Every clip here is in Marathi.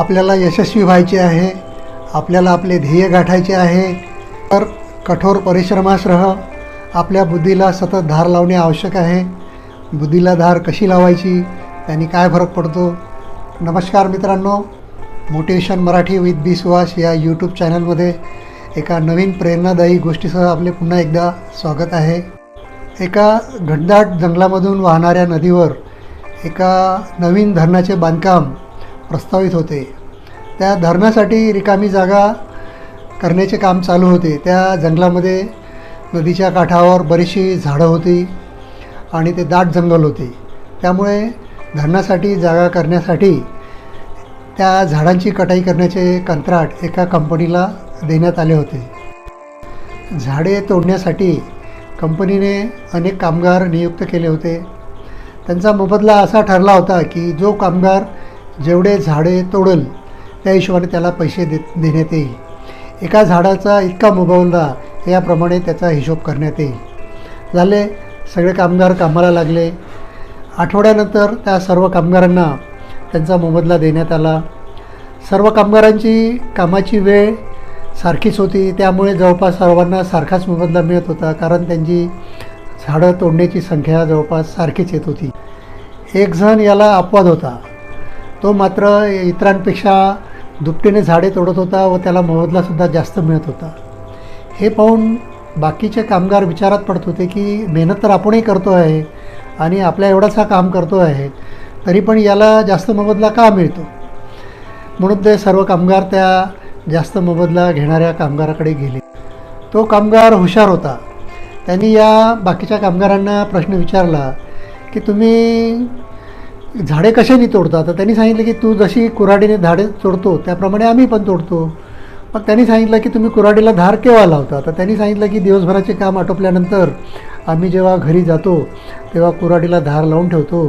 आपल्याला यशस्वी व्हायचे आहे आपल्याला आपले ध्येय गाठायचे आहे तर कठोर परिश्रमासह आपल्या बुद्धीला सतत धार लावणे आवश्यक आहे. बुद्धीला धार कशी लावायची त्यांनी काय फरक पडतो? नमस्कार मित्रांनो motivation Marathi with B Suhas या यूट्यूब चॅनलमध्ये एका नवीन प्रेरणादायी गोष्टीसह आपले पुन्हा एकदा स्वागत आहे. एका घनदाट जंगलामधून वाहणाऱ्या नदीवर एका नवीन धरणाचे बांधकाम प्रस्तावित होते. त्या धरणासाठी रिकामी जागा करण्याचे काम चालू होते. त्या जंगलामध्ये नदीच्या काठावर बरीचशी झाडं होती आणि ते दाट जंगल होते. त्यामुळे धरणासाठी जागा करण्यासाठी त्या झाडांची कटाई करण्याचे कंत्राट एका कंपनीला देण्यात आले होते. झाडे तोडण्यासाठी कंपनीने अनेक कामगार नियुक्त केले होते. त्यांचा मोबदला असा ठरला होता की जो कामगार जेवढे झाडे तोडल त्या हिशोबाने त्याला पैसे दे देण्यात येईल. एका झाडाचा इतका मोबदला याप्रमाणे त्याचा हिशोब करण्यात येईल. झाले सगळे कामगार कामाला लागले. आठवड्यानंतर त्या सर्व कामगारांना त्यांचा मोबदला देण्यात आला. सर्व कामगारांची कामाची वेळ सारखीच होती. त्यामुळे जवळपास सर्वांना सारखाच मोबदला मिळत होता कारण त्यांची झाडं तोडण्याची संख्या जवळपास सारखीच येत होती. एक जण याला अपवाद होता. तो मात्र इतरांपेक्षा दुपटीने झाडे तोडत होता व त्याला मोबदलासुद्धा जास्त मिळत होता. हे पाहून बाकीचे कामगार विचारात पडत होते की मेहनत तर आपणही करतो आहे आणि आपल्या एवढासा काम करतो आहे तरी पण याला जास्त मोबदला का मिळतो? म्हणून ते सर्व कामगार त्या जास्त मोबदला घेणाऱ्या कामगाराकडे गेले. तो कामगार हुशार होता. त्यांनी या बाकीच्या कामगारांना प्रश्न विचारला की तुम्ही झाडे कशाने तोडता तर त्यांनी सांगितलं की तू जशी कुऱ्हाडीने झाडे तोडतो त्याप्रमाणे आम्ही पण तोडतो. मग त्यांनी सांगितलं की तुम्ही कुऱ्हाडीला धार केव्हा लावता? तर त्यांनी सांगितलं की दिवसभराचे काम आटोपल्यानंतर आम्ही जेव्हा घरी जातो तेव्हा कुऱ्हाडीला धार लावून ठेवतो.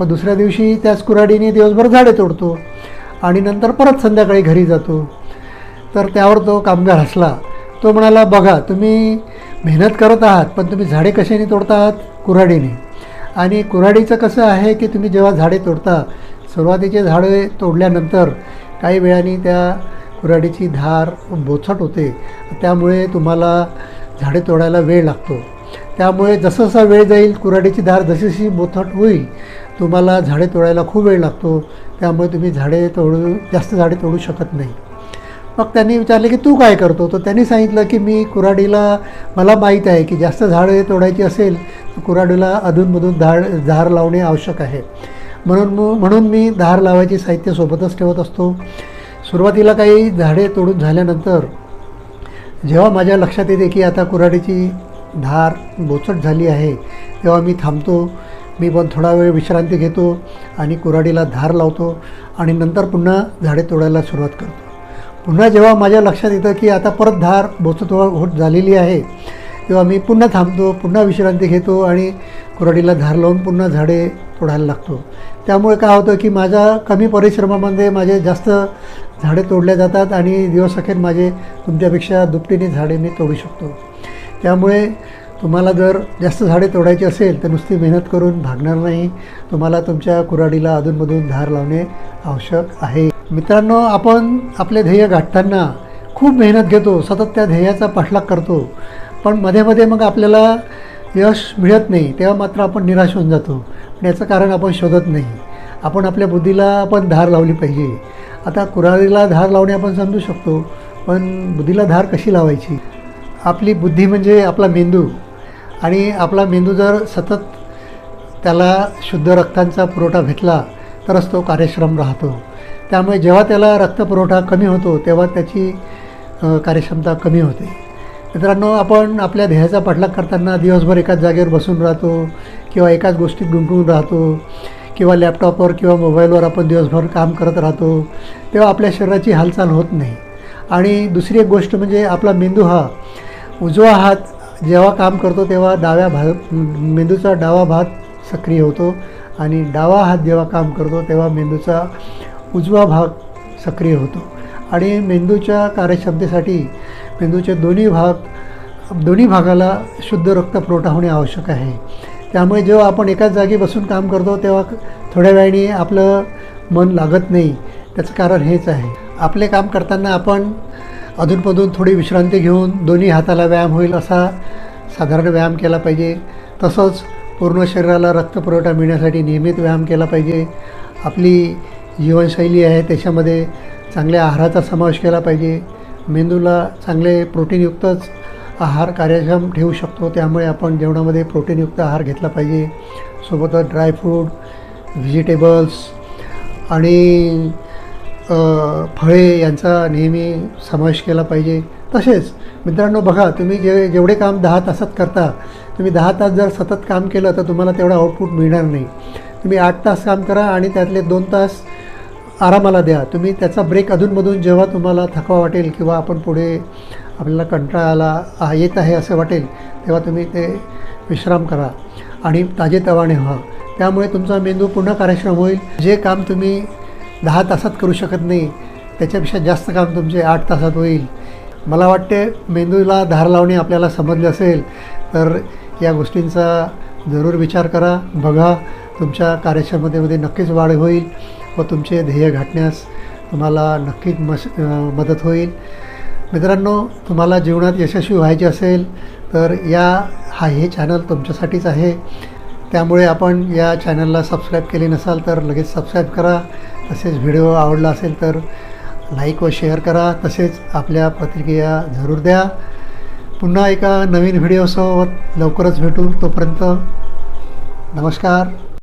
मग दुसऱ्या दिवशी त्याच कुऱ्हाडीने दिवसभर झाडे तोडतो आणि नंतर परत संध्याकाळी घरी जातो. तर त्यावर तो कामगार हसला. तो म्हणाला बघा तुम्ही मेहनत करत आहात पण तुम्ही झाडे कशाने तोडता आहात? कुऱ्हाडीने. आणि कुऱ्हाडीचं कसं आहे की तुम्ही जेव्हा झाडे तोडता सुरुवातीचे झाडे तोडल्यानंतर काही वेळाने त्या कुऱ्हाडीची धार बोचट होते. त्यामुळे तुम्हाला झाडे तोडायला वेळ लागतो. त्यामुळे जसजसा वेळ जाईल कुऱ्हाडीची धार जशीशी बोथट होईल तुम्हाला झाडे तोडायला खूप वेळ लागतो. त्यामुळे तुम्ही झाडे तोडू जास्त झाडे तोडू शकत नाही. मग त्यांनी विचारले की तू काय करतो? तर त्यांनी सांगितलं की मी कुऱ्हाडीला मला माहीत आहे की जास्त झाडे तोडायची असेल तर कुऱ्हाडीला अधूनमधून धाड झार लावणे आवश्यक आहे. म्हणून म्हणून मी धार लावायची साहित्य सोबतच ठेवत असतो. सुरुवातीला काही झाडे तोडून झाल्यानंतर जेव्हा माझ्या लक्षात येते की आता कुऱ्हाडीची धार बोचट झाली आहे तेव्हा मी थांबतो. मी पण थोडा वेळ विश्रांती घेतो आणि कुऱ्हाडीला धार लावतो आणि नंतर पुन्हा झाडे तोडायला सुरुवात करतो. पुन्हा जेव्हा माझ्या लक्षात येतं की आता परत धार बोचत होत झालेली आहे तेव्हा मी पुन्हा थांबतो पुन्हा विश्रांती घेतो आणि कुऱ्हाडीला धार लावून पुन्हा झाडे तोडायला लागतो. त्यामुळे काय होतं की माझ्या कमी परिश्रमामध्ये माझे जास्त झाडे तोडल्या जातात आणि दिवसअखेर माझे तुमच्यापेक्षा दुपटीने झाडे मी तोडू शकतो. त्यामुळे तुम्हाला जर जास्त झाडे तोडायची असेल तर नुसती मेहनत करून भागणार नाही. तुम्हाला तुमच्या कुऱ्हाडीला अधूनमधून धार लावणे आवश्यक आहे. मित्रांनो आपण आपले ध्येय गाठताना खूप मेहनत घेतो सतत त्या ध्येयाचा पाठलाग करतो. पण मध्ये मध्ये मग आपल्याला यश मिळत नाही तेव्हा मात्र आपण निराश होऊन जातो. पण याचं कारण आपण शोधत नाही. आपण आपल्या बुद्धीला आपण धार लावली पाहिजे. आता कुऱ्हाडीला धार लावणे आपण समजू शकतो पण बुद्धीला धार कशी लावायची? आपली बुद्धी म्हणजे आपला मेंदू. आणि आपला मेंदू जर सतत त्याला शुद्ध रक्तांचा पुरवठा भेटला तरच तो कार्यक्षम राहतो. त्यामुळे जेव्हा त्याला रक्तपुरवठा कमी होतो तेव्हा त्याची कार्यक्षमता कमी होते. मित्रांनो आपण आपल्या ध्येयाचा पाठलाग करताना दिवसभर एकाच जागेवर बसून राहतो किंवा एकाच गोष्टीत गुंतून राहतो किंवा लॅपटॉपवर किंवा मोबाईलवर आपण दिवसभर काम करत राहतो तेव्हा आपल्या शरीराची हालचाल होत नाही. आणि दुसरी एक गोष्ट म्हणजे आपला मेंदू हा उजवा हात जेव्हा काम करतो तेव्हा डाव्या भाग मेंदूचा डावा भाग सक्रिय होतो. आणि डावा हात जेव्हा काम करतो तेव्हा मेंदूचा उजवा भाग सक्रिय होतो. आणि मेंदूच्या कार्यक्षमतेसाठी मेंदूचे दोन्ही भाग दोन्ही भागाला शुद्ध रक्तपुरवठा होणे आवश्यक आहे. त्यामुळे जेव्हा आपण एकाच जागी बसून काम करतो तेव्हा थोड्या वेळाने आपलं मन लागत नाही. त्याचं कारण हेच आहे. आपले काम करताना आपण अधूनमधून थोडी विश्रांती घेऊन दोन्ही हाताला व्यायाम होईल असा साधारण व्यायाम केला पाहिजे. तसंच पूर्ण शरीराला रक्तपुरवठा मिळण्यासाठी नियमित व्यायाम केला पाहिजे. आपली जीवनशैली आहे त्याच्यामध्ये चांगल्या आहाराचा समावेश केला पाहिजे. मेंदूला चांगले प्रोटीनयुक्तच आहार कार्यक्षम ठेवू शकतो त्यामुळे आपण जेवणामध्ये प्रोटीनयुक्त आहार घेतला पाहिजे. सोबतच ड्रायफ्रूट व्हेजिटेबल्स आणि फळे यांचा नेहमी समावेश केला पाहिजे. तसेच मित्रांनो बघा तुम्ही जे जेवढे काम दहा तासात करता तुम्ही दहा तास जर सतत काम केलं तर तुम्हाला तेवढं आउटपुट मिळणार नाही. तुम्ही आठ तास काम करा आणि त्यातले दोन तास आरामाला द्या. तुम्ही त्याचा ब्रेक अधूनमधून जेव्हा तुम्हाला थकवा वाटेल किंवा आपण पुढे आपल्याला कंटाळा आला येत आहे असं वाटेल तेव्हा तुम्ही ते विश्राम करा आणि ताजेतवाने व्हा. त्यामुळे तुमचा मेंदू पुन्हा कार्यक्षम होईल. जे काम तुम्ही दहा तासात करू शकत नाही त्याच्यापेक्षा जास्त काम तुमचे आठ तासात होईल. मला वाटते मेंदूला धार लावणे आपल्याला समजले असेल तर या गोष्टींचा जरूर विचार करा बघा तुमच्या कार्यक्षमतेमध्ये नक्कीच वाढ होईल व तुमचे ध्येय गाठण्यास तुम्हाला नक्कीच मस मदत होईल. मित्रांनो तुम्हाला जीवनात यशस्वी व्हायचे असेल तर या हा हे चॅनल तुमच्यासाठीच आहे. त्यामुळे आपण या चॅनलला सबस्क्राईब केले नसाल तर लगेच सबस्क्राईब करा. तसेच व्हिडिओ आवडला असेल तर लाईक व शेअर करा तसेच आपल्या प्रतिक्रिया जरूर द्या. पुन्हा एका नवीन व्हिडिओसोबत लवकरच भेटू तोपर्यंत नमस्कार.